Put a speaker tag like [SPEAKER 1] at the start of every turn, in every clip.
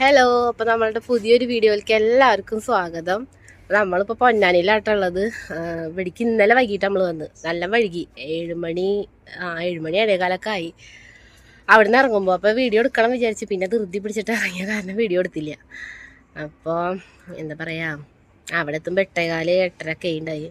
[SPEAKER 1] Hello അപ്പൊ നമ്മളുടെ പുതിയൊരു വീഡിയോയിലേക്ക് എല്ലാവർക്കും സ്വാഗതം. നമ്മളിപ്പോ പൊന്നാനിയിലാട്ടുള്ളത് ഇവിടേക്ക് ഇന്നലെ വൈകിട്ട് നമ്മൾ വന്ന്. നല്ല വൈകി. ഏഴുമണി ആ ഏഴുമണി ഇടയകാലൊക്കെ ആയി. അവിടെ നിന്ന് ഇറങ്ങുമ്പോൾ അപ്പോൾ വീഡിയോ എടുക്കണം വിചാരിച്ച് പിന്നെ ധൃതി പിടിച്ചിട്ട് ഇറങ്ങിയ കാരണം വീഡിയോ എടുത്തില്ല. അപ്പോൾ എന്താ പറയാ അവിടെ എത്തുമ്പോൾ എട്ടേകാൽ എട്ടരക്കെ ഉണ്ടായി.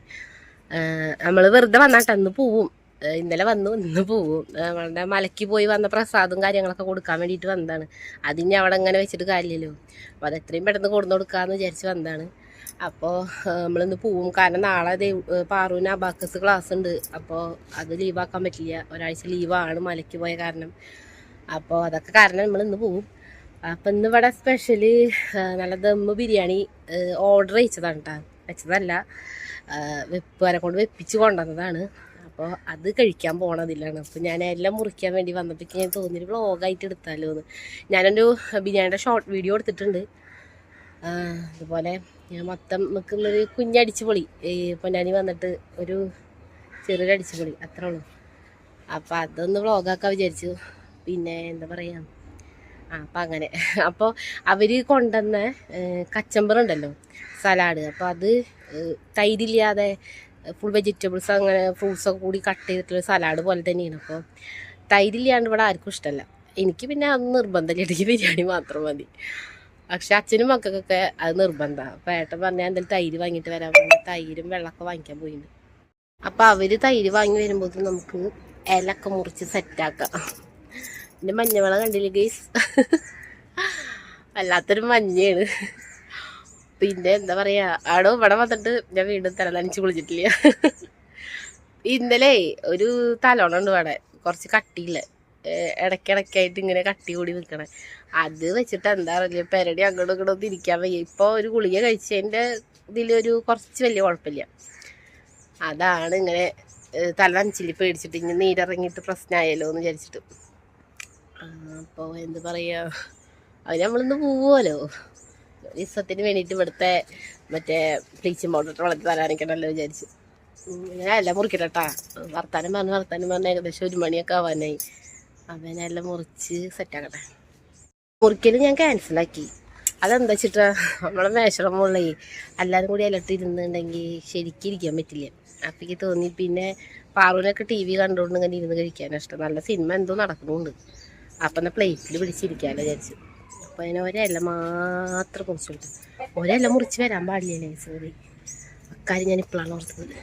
[SPEAKER 1] നമ്മൾ വെറുതെ വന്നാട്ടന്ന് പോവും. ഇന്നലെ വന്നു ഇന്ന് പോവും. നമ്മളുടെ മലയ്ക്ക് പോയി വന്ന പ്രസാദും കാര്യങ്ങളൊക്കെ കൊടുക്കാൻ വേണ്ടിയിട്ട് വന്നതാണ്. അതിന് അവിടെ അങ്ങനെ വെച്ചിട്ട് കാര്യമില്ലല്ലോ. അപ്പോൾ അത് എത്രയും പെട്ടെന്ന് കൊടുന്നു കൊടുക്കാമെന്ന് വിചാരിച്ച് വന്നതാണ്. അപ്പോൾ നമ്മളിന്ന് പോവും. കാരണം നാളെ ദൈവ പാറുവിന് അബാക്കസ് ക്ലാസ് ഉണ്ട്. അപ്പോൾ അത് ലീവാക്കാൻ പറ്റില്ല. ഒരാഴ്ച ലീവാണ് മലയ്ക്ക് പോയ കാരണം. അപ്പോൾ അതൊക്കെ കാരണം നമ്മൾ ഇന്ന് പോവും. അപ്പം ഇന്ന് ഇവിടെ സ്പെഷ്യൽ നല്ല ദമ്മ് ബിരിയാണി ഓർഡർ ചെയ്തതാണ് കേട്ടോ വെച്ചതല്ല. വെപ്പ് കൊണ്ട് വെപ്പിച്ച് കൊണ്ടുവന്നതാണ്. അപ്പോൾ അത് കഴിക്കാൻ പോണതില്ലാണ് അപ്പോൾ ഞാൻ എല്ലാം മുറിക്കാൻ വേണ്ടി വന്നപ്പോഴേക്ക് ഞാൻ തോന്നിയൊരു വ്ളോഗായിട്ട് എടുത്താലോ എന്ന് ഞാനൊരു ബിരിയാണിയുടെ ഷോർട്ട് വീഡിയോ എടുത്തിട്ടുണ്ട്. അതുപോലെ ഞാൻ മൊത്തം നിൽക്കുന്നൊരു കുഞ്ഞടിച്ച് പൊളി ഈ പൊന്നാനി വന്നിട്ട് ഒരു ചെറിയൊരു അടിച്ച് പൊളി അത്രേ ഉള്ളൂ. അപ്പോൾ അതൊന്ന് വ്ളോഗാക്കാൻ വിചാരിച്ചു. പിന്നെ എന്താ പറയുക ആ അപ്പം അങ്ങനെ. അപ്പോൾ അവർ കൊണ്ടുവന്ന കച്ചമ്പറുണ്ടല്ലോ സലാഡ്. അപ്പോൾ അത് തൈരില്ലാതെ ഫുൾ വെജിറ്റബിൾസ് അങ്ങനെ ഫ്രൂട്ട്സ് ഒക്കെ കൂടി കട്ട് ചെയ്തിട്ടുള്ള സലാഡ് പോലെ തന്നെയാണ്. അപ്പോൾ തൈരില്ലാണ്ട് ഇവിടെ ആർക്കും ഇഷ്ടമല്ല എനിക്ക് പിന്നെ അത് നിർബന്ധമില്ല. എനിക്ക് ബിരിയാണി മാത്രം മതി. പക്ഷെ അച്ഛനും മക്കൾക്കൊക്കെ അത് നിർബന്ധമാണ്. അപ്പോൾ ഏട്ടൻ പറഞ്ഞാൽ എന്തായാലും തൈര് വാങ്ങിയിട്ട് വരാൻ പറഞ്ഞു തൈരും വെള്ളമൊക്കെ വാങ്ങിക്കാൻ പോയിട്ടുണ്ട് അപ്പോൾ അവർ തൈര് വാങ്ങി വരുമ്പോഴത്തേക്കും നമുക്ക് ഇലക്കെ മുറിച്ച് സെറ്റാക്കാം പിന്നെ മഞ്ഞവെള്ളം കണ്ടില്ല ഗെയ്സ് വല്ലാത്തൊരു മഞ്ഞയാണ്. പിന്നെ എന്താ പറയാ ആടോ ഇവിടെ വന്നിട്ട് ഞാൻ വീണ്ടും തലനനച്ച് കുളിച്ചിട്ടില്ല. ഇന്നലെ ഒരു തലോണുണ്ട് ഇവിടെ കുറച്ച് കട്ടിയില്ല? ഇടയ്ക്കിടയ്ക്കായിട്ട് ഇങ്ങനെ കട്ടി കൂടി നിൽക്കണേ അത് വെച്ചിട്ട് എന്താ പറയുക പെരടി അങ്ങോട്ടും ഇങ്ങോട്ടും തിരിക്കാൻ വയ്യ. ഇപ്പോൾ ഒരു ഗുളിക കഴിച്ചതിന്റെ ഇതിലൊരു കുറച്ച് വലിയ കുഴപ്പമില്ല. അതാണ് ഇങ്ങനെ തല നനച്ചിൽ പേടിച്ചിട്ട് ഇങ്ങനെ നീരിറങ്ങിയിട്ട് പ്രശ്നമായല്ലോ എന്ന് വിചാരിച്ചിട്ട്. അപ്പോൾ എന്താ പറയുക അത് നമ്മളിന്ന് പോവുമല്ലോ ദിവസത്തിന് വേണ്ടിയിട്ട് ഇവിടുത്തെ മറ്റേ ബ്ലീച്ചിങ് പൗഡർ വളർത്തി തരാനിക്കണമല്ലോ വിചാരിച്ച്. എല്ലാം മുറിക്കട്ടാ വർത്താനം പറഞ്ഞ് വർത്താനം പറഞ്ഞ് ഏകദേശം ഒരു മണിയൊക്കെ ആവാനായി. അപ്പം ഞാൻ എല്ലാം മുറിച്ച് സെറ്റാക്കട്ടെ മുറിക്കൽ ഞാൻ ക്യാൻസലാക്കി അതെന്താ വെച്ചിട്ടാ നമ്മളെ മേശയുടെ മുകളിലേ എല്ലാവരും കൂടി അലട്ടിരുന്നുണ്ടെങ്കിൽ ശരിക്കും ഇരിക്കാൻ പറ്റില്ല. അപ്പം എനിക്ക് തോന്നി പിന്നെ പാറുവിനൊക്കെ ടി വി കണ്ടുകൊണ്ട് ഇങ്ങനെ ഇരുന്ന് കഴിക്കാനാണ് ഇഷ്ടം. നല്ല സിനിമ എന്തോ നടക്കുന്നുണ്ട്. അപ്പം എന്നാൽ പ്ലേറ്റിൽ പിടിച്ചിരിക്കാമല്ലോ വിചാരിച്ചു. അപ്പം അതിന് ഒരല്ല മാത്രം കൊടുത്തു. ഒരല്ല മുറിച്ച് വരാൻ പാടില്ലേ സോറി. അക്കാര്യം ഞാൻ ഇപ്പോഴാണ് ഓർത്തത്.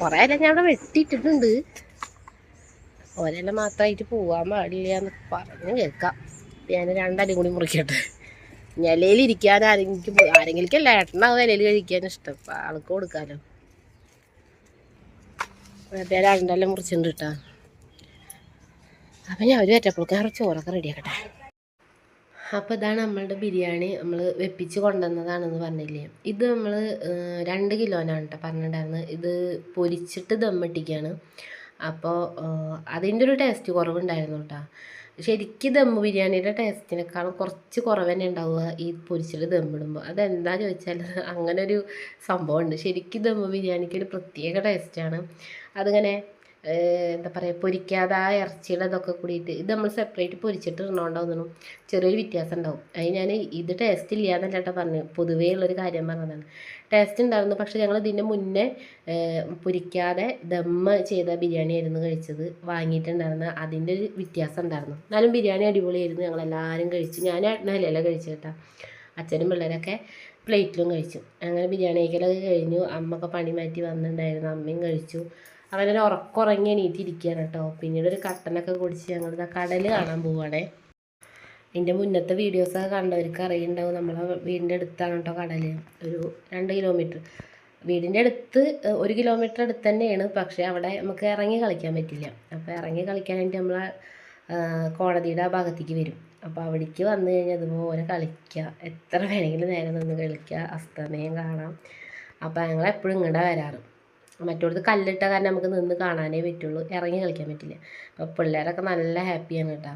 [SPEAKER 1] കുറേ എല്ലാം ഞാൻ അവിടെ വെട്ടിയിട്ടിട്ടുണ്ട്. ഒരല്ല മാത്രമായിട്ട് പോവാൻ പാടില്ല എന്ന് പറഞ്ഞു കേൾക്കാം. ഞാൻ രണ്ടടി കൂടി മുറിക്കട്ടെ. ഇലയിൽ ഇരിക്കാൻ ആരെങ്കിലും ആരെങ്കിലും അല്ല ഏട്ടനാവും ഇലയിൽ കഴിക്കാൻ ഇഷ്ടം? ആൾക്ക് അപ്പം ഞാൻ രണ്ടെല്ലാം മുറിച്ചിട്ടുണ്ട് കേട്ടോ അപ്പം ഞാൻ ഒരു പറ്റപ്പോഴേക്കും ഞാൻ ചോറൊക്കെ റെഡിയാക്കട്ടെ. അപ്പോൾ ഇതാണ് നമ്മളുടെ ബിരിയാണി നമ്മൾ വെപ്പിച്ച് കൊണ്ടുവന്നതാണെന്ന് പറഞ്ഞില്ലേ. ഇത് നമ്മൾ രണ്ട് കിലോനാണ് കേട്ടോ പറഞ്ഞിട്ടുണ്ടായിരുന്നത്. ഇത് പൊരിച്ചിട്ട് ദമ്മിട്ടിക്കാണ് അപ്പോൾ അതിന്റെ ഒരു ടേസ്റ്റ് കുറവുണ്ടായിരുന്നു കേട്ടോ ശരിക്കും ദമ്മ് ബിരിയാണിയുടെ ടേസ്റ്റിനേക്കാളും കുറച്ച് കുറവ് തന്നെ ഉണ്ടാവുക ഈ പൊരിച്ചിട്ട് ദമ്മിടുമ്പോൾ അതെന്താ ചോദിച്ചാൽ അങ്ങനെ ഒരു സംഭവമുണ്ട്. ശരിക്കും ദമ്മ് ബിരിയാണിക്ക് ഒരു പ്രത്യേക ടേസ്റ്റാണ് അതിങ്ങനെ എന്താ പറയുക പൊരിക്കാതെ ആ ഇറച്ചിയുടെ ഇതൊക്കെ കൂടിയിട്ട് ഇത് നമ്മൾ സെപ്പറേറ്റ് പൊരിച്ചിട്ട് ഇടണോണ്ടാവുന്നു ചെറിയൊരു വ്യത്യാസം ഉണ്ടാവും അത് ഞാൻ ഇത് ടേസ്റ്റ് ഇല്ല എന്നല്ല കേട്ടോ പറഞ്ഞു പൊതുവേ ഉള്ളൊരു കാര്യം പറഞ്ഞതാണ്. ടേസ്റ്റ് ഉണ്ടായിരുന്നു. പക്ഷേ ഞങ്ങൾ ഇതിന്റെ മുന്നേ പൊരിക്കാതെ ദമ്മ ചെയ്ത ബിരിയാണി ആയിരുന്നു കഴിച്ചത്. വാങ്ങിയിട്ടുണ്ടായിരുന്നു അതിന്റെ ഒരു വ്യത്യാസം ഉണ്ടായിരുന്നു. എന്നാലും ബിരിയാണി അടിപൊളിയായിരുന്നു. ഞങ്ങളെല്ലാവരും കഴിച്ചു. ഞാൻ ഏട്ടനല്ല കഴിച്ചു കേട്ടോ. അച്ഛനും പിള്ളേരൊക്കെ പ്ലേറ്റിലും കഴിച്ചു. അങ്ങനെ ബിരിയാണി കഴിക്കലൊക്കെ കഴിഞ്ഞു. അമ്മയൊക്കെ പണി മാറ്റി വന്നിട്ടുണ്ടായിരുന്നു. അമ്മയും കഴിച്ചു. അങ്ങനെ ഒരു ഉറക്കുറങ്ങി എണീറ്റിരിക്കുകയാണ് കേട്ടോ. പിന്നീട് ഒരു കട്ടനൊക്കെ കുടിച്ച് ഞങ്ങൾ കടൽ കാണാൻ പോവുകയാണേ എന്റെ മുന്നത്തെ വീഡിയോസൊക്കെ കണ്ടവർക്ക് അറിയുന്നുണ്ടാവും നമ്മളെ വീടിന്റെ അടുത്താണ് കേട്ടോ കടൽ ഒരു രണ്ട് കിലോമീറ്റർ വീടിന്റെ അടുത്ത് ഒരു കിലോമീറ്റർ അടുത്ത് തന്നെയാണ്. പക്ഷേ അവിടെ നമുക്ക് ഇറങ്ങി കളിക്കാൻ പറ്റില്ല. അപ്പോൾ ഇറങ്ങി കളിക്കാനായിട്ട് നമ്മളെ കോടതിയുടെ ആ ഭാഗത്തേക്ക് വരും. അപ്പോൾ അവിടേക്ക് വന്നു കഴിഞ്ഞാൽ അതുപോലെ കളിക്കുക എത്ര വേണമെങ്കിലും നേരം നിന്ന് കളിക്കുക അസ്തമയം കാണാം. അപ്പോൾ ഞങ്ങൾ എപ്പോഴും ഇങ്ങോട്ടാ വരാറ്. മറ്റോടത്ത് കല്ലിട്ട കാരണം നമുക്ക് നിന്ന് കാണാനേ പറ്റുള്ളൂ. ഇറങ്ങി കളിക്കാൻ പറ്റില്ല. അപ്പോൾ പിള്ളേരൊക്കെ നല്ല ഹാപ്പിയാണ് കേട്ടോ.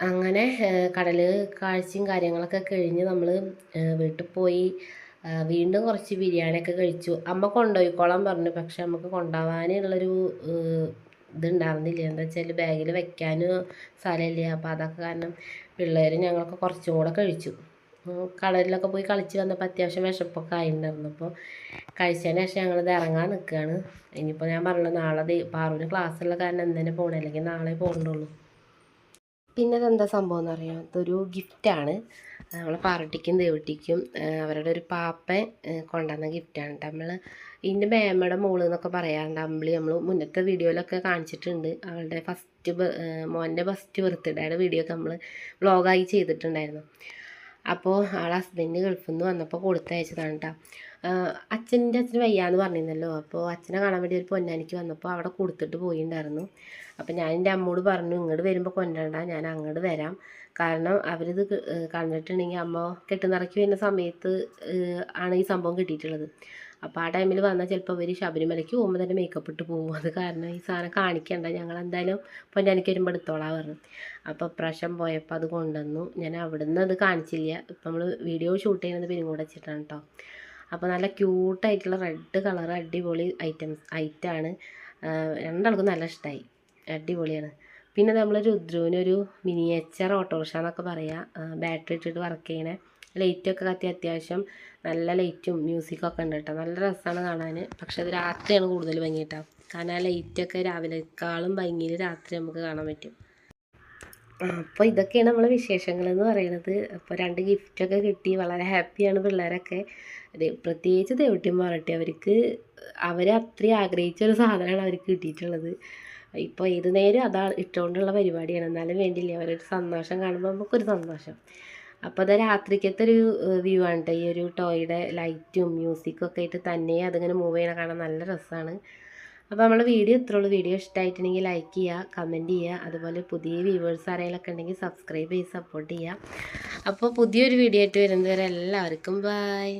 [SPEAKER 1] അങ്ങനെ കടൽ കാഴ്ചയും കാര്യങ്ങളൊക്കെ കഴിഞ്ഞ് നമ്മൾ വീട്ടിൽ പോയി വീണ്ടും കുറച്ച് ബിരിയാണിയൊക്കെ കഴിച്ചു. അമ്മ കൊണ്ടുപോയിക്കോളാൻ പറഞ്ഞു. പക്ഷെ നമുക്ക് കൊണ്ടുപോകാനുള്ളൊരു ഇതുണ്ടായിരുന്നില്ല. എന്താ വെച്ചാൽ ബാഗിൽ വെക്കാനും സ്ഥലമില്ല. അപ്പോൾ അതൊക്കെ കാരണം പിള്ളേർ ഞങ്ങളൊക്കെ കുറച്ചും കൂടെ കഴിച്ചു. ഉം, കളരിലൊക്കെ പോയി കളിച്ച് വന്നപ്പോൾ അത്യാവശ്യം വിശപ്പൊക്കെ ആയിട്ടുണ്ടായിരുന്നു. അപ്പോൾ കഴിച്ചതിന് ശേഷം ഞങ്ങൾ ഞങ്ങളിത് ഇറങ്ങാൻ നിൽക്കുകയാണ് ഇനിയിപ്പോൾ ഞാൻ പറഞ്ഞല്ലോ നാളെ പാറുവിന് ക്ലാസ്സുള്ള കാരണം ഇന്ന് പോകണം അല്ലെങ്കിൽ നാളെ പോകണ്ടുള്ളൂ പിന്നെ അതെന്താ സംഭവം എന്ന് അറിയാം? ഇതൊരു ഗിഫ്റ്റാണ് നമ്മൾ പാറട്ടിക്കും ദേവട്ടിക്കും അവരുടെ ഒരു പാപ്പൻ ആ, കൊണ്ടുവന്ന ഗിഫ്റ്റാണ് നമ്മൾ ഇതിന്റെ മേമ്മയുടെ മോൾ എന്നൊക്കെ പറയാറുണ്ട്. അമ്പിളി നമ്മൾ മുന്നത്തെ വീഡിയോയിലൊക്കെ കാണിച്ചിട്ടുണ്ട്. അവളുടെ ഫസ്റ്റ് മോന്റെ ഫസ്റ്റ് ബർത്ത്ഡേയുടെ വീഡിയോ ഒക്കെ നമ്മൾ വ്ളോഗായി ചെയ്തിട്ടുണ്ടായിരുന്നു. അപ്പോൾ ആളെ ഹസ്ബൻഡ് ഗൾഫിൽ നിന്ന് വന്നപ്പോൾ കൊടുത്തയച്ചതാണ് കേട്ടോ അച്ഛന്റെ അച്ഛന് വയ്യാന്ന് പറഞ്ഞിരുന്നല്ലോ. അപ്പോൾ അച്ഛനെ കാണാൻ വേണ്ടി ഒരു പൊന്നാനിക്ക് വന്നപ്പോൾ അവിടെ കൊടുത്തിട്ട് പോയിണ്ടായിരുന്നു. അപ്പോൾ ഞാൻ എന്റെ അമ്മോട് പറഞ്ഞു ഇങ്ങോട്ട് വരുമ്പോൾ കൊണ്ടണ്ട ഞാൻ അങ്ങോട്ട് വരാം. കാരണം അവരിത് കണ്ടിട്ടുണ്ടെങ്കിൽ അമ്മ കെട്ടുന്നിറക്കി വരുന്ന സമയത്ത് ആണ് ഈ സംഭവം കിട്ടിയിട്ടുള്ളത്. അപ്പോൾ ആ ടൈമിൽ വന്നാൽ ചിലപ്പോൾ അവർ ശബരിമലയ്ക്ക് പോകുമ്പോൾ തന്നെ മേക്കപ്പ് ഇട്ട് പോകും. അത് കാരണം ഈ സാധനം കാണിക്കണ്ട. ഞങ്ങൾ എന്തായാലും പൊന്നാനിക്ക് വരുമ്പോൾ എടുത്തോളാം പറഞ്ഞു. അപ്പോൾ ഇപ്രാവശ്യം പോയപ്പോൾ അത് കൊണ്ടുവന്നു. ഞാൻ അവിടുന്ന് അത് കാണിച്ചില്ല. ഇപ്പം നമ്മൾ വീഡിയോ ഷൂട്ട് ചെയ്യുന്നത് പെരുങ്ങൂടെ വെച്ചിട്ടാണ് കേട്ടോ അപ്പോൾ നല്ല ക്യൂട്ടായിട്ടുള്ള റെഡ് കളർ അടിപൊളി ഐറ്റംസ് ഐറ്റാണ് രണ്ടാൾക്കും നല്ല ഇഷ്ടമായി അടിപൊളിയാണ്. പിന്നെ നമ്മൾ രുദ്രുവിനൊരു മിനിയേച്ചർ ഓട്ടോറിക്ഷ എന്നൊക്കെ പറയുക ബാറ്ററി ഇട്ടിട്ട് വർക്ക് ചെയ്യണേ. ലൈറ്റൊക്കെ കത്തി അത്യാവശ്യം നല്ല ലൈറ്റും മ്യൂസിക്കൊക്കെ ഉണ്ട് കേട്ടോ നല്ല രസമാണ് കാണാൻ. പക്ഷേ അത് രാത്രിയാണ് കൂടുതൽ ഭംഗി കേട്ടോ കാരണം ആ ലൈറ്റൊക്കെ രാവിലേക്കാളും ഭംഗിയിൽ രാത്രി നമുക്ക് കാണാൻ പറ്റും. അപ്പോൾ ഇതൊക്കെയാണ് നമ്മളെ വിശേഷങ്ങൾ എന്ന് പറയുന്നത്. അപ്പോൾ രണ്ട് ഗിഫ്റ്റൊക്കെ കിട്ടി. വളരെ ഹാപ്പിയാണ് പിള്ളേരൊക്കെ. പ്രത്യേകിച്ച് ദേവട്ടിയും പറട്ടെ അവർക്ക് അവരെ അത്രയും ആഗ്രഹിച്ച ഒരു സാധനമാണ് അവർക്ക് കിട്ടിയിട്ടുള്ളത്. ഇപ്പോൾ ഏത് നേരം അതാ ഇട്ടുകൊണ്ടുള്ള പരിപാടിയാണ്. എന്നാലും വേണ്ടിയില്ല അവരൊരു സന്തോഷം കാണുമ്പോൾ നമുക്കൊരു സന്തോഷം. അപ്പോൾ അത് രാത്രിക്കത്തെ ഒരു വ്യൂ ആണ് കേട്ടോ ഈ ഒരു ടോയുടെ ലൈറ്റും മ്യൂസിക്കും ഒക്കെ ആയിട്ട് തന്നെ അതിങ്ങനെ മൂവ് ചെയ്യണ കാണാൻ നല്ല രസമാണ് അപ്പോൾ നമ്മൾ വീഡിയോ എത്ര ഉള്ളൂ. വീഡിയോ ഇഷ്ടമായിട്ടുണ്ടെങ്കിൽ ലൈക്ക് ചെയ്യുക കമന്റ് ചെയ്യുക അതുപോലെ പുതിയ വ്യൂവേഴ്സ് ആരെങ്കിലൊക്കെ ഉണ്ടെങ്കിൽ സബ്സ്ക്രൈബ് ചെയ്ത് സപ്പോർട്ട് ചെയ്യുക അപ്പോൾ പുതിയൊരു വീഡിയോ ആയിട്ട് വരുന്നവരെ എല്ലാവർക്കും ബൈ